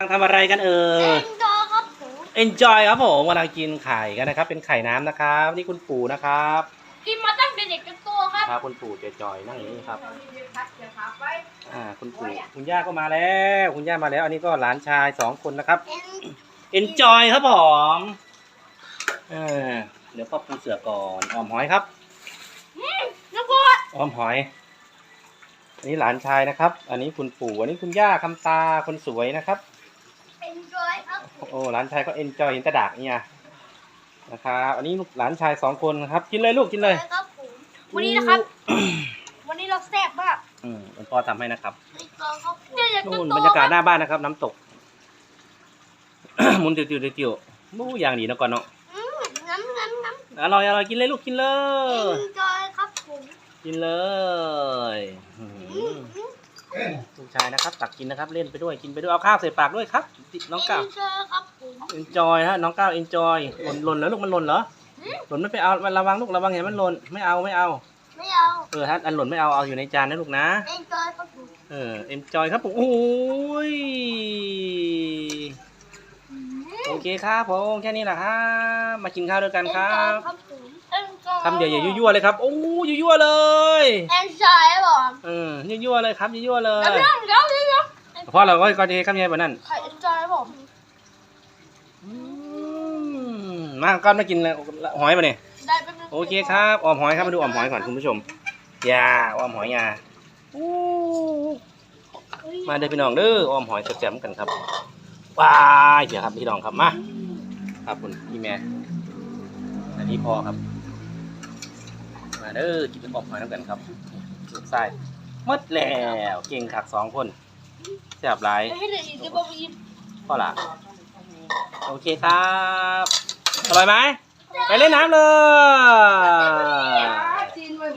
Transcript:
ทำอะไรกันเอ่ยเอ็นจอครับผม enjoy ครับผมกำลังกินไข่กันนะครับ เป็นไข่น้ำนะครับ นี่คุณปู่นะครับกินมาตั้งแต่เด็กจนโตครับครับคุณปู่จอยๆนั่งอย่างนี้ครับอ่าคุณปู่คุณย่าก็มาแล้ว คุณย่ามาแล้ว อันนี้ก็หลานชายสองคนนะครับเอ็น enjoy ครับผมเออเดี๋ยวพ่อปูเสือก่อนออมหอยครับแล้วก็ออมหอยอันนี้หลานชายนะครับ อันนี้คุณปู่อันนี้คุณย่าคำตาคนสวยนะครับ เอ็นจอยครับ โอ้หลานชายก็ enjoy เห็นแตะดากเนี่ยนะครับอันนี้ลูกหลานชายสองคนนะครับ กินเลยลูกกินเลยครับผมวันนี้นะครับ วันนี้เราแซ่บมากอืมคุณพ่อทำให้นะครับเอ็นจอยครับผมเด็กจนู่นนโตบรรยากาศหน้าบ้านนะครับ น้ำตกหมุนติวติวติวติวมู้อย่างดีนะก่อนเนาะอืมน้ำน้ำน้ำอร่อยอร่อยกินเลยลูกกินเลเอ็ยนจอยครับผมกินเลยอื้ออืหืมอ ลูกชายนะครับตักกินนะครับ เล่นไปด้วยกินไปด้วยเอาข้าวใส่ปากด้วยครับน้องก้าวเอ็นจอยครับผม enjoy ฮะน้องก้าว enjoy หล่นหล่นแล้วลูกมันหล่นเหรออืมหล่นไม่ไปเอาระวังลูกระวังเห็นมันหล่นไม่เอาไม่เอาไม่เอาเออถ้าอันหล่นไม่เอาเอาอยู่ในจานนะลูกนะเอ็นจอยครับผมเออ enjoy ครับผมโอ้ยอืมโอเคครับผมแค่นี้แหละครับมากินข้าวด้วยกันครัเอ็นจอยบครับผมเอ็นจอยคำเดียวอย่ายั่วๆเลยครับโอ้ยยั่วๆเลยเอ็นจอยครับผม เออยั่วๆเลยครับยั่วๆเลยแล้วเรื่องเดี๋ยวเดี๋ยวเดี๋ยวเพราะเราก็ก็จะให้คำใหญ่กว่านั้นไข่เอ็นจอยครับผมอืมมาก้อนมากินเลยหอยมาเนี่ยได้เป็นงโอเคครับออมหอยครับมาดูออมหอยก่อนคุณผู้ชมอยาออมหอยอยาอู้มาเด้อพี่น้องเด้อออมหอยแจ่มๆกันครับว้ายเดี๋ยวครับพี่น้องครับมาครับคุณพี่แม่อันนี้พอครับ มาเด้อกินออมหอยน้ำกันครับ ลูกไส้หมดแล้วเก่งขักสองคนแซ่บหลายให้เหลืออีกจะบอกอีกพ่อละโอเคครับอร่อยไหมไปเล่นน้ำเลย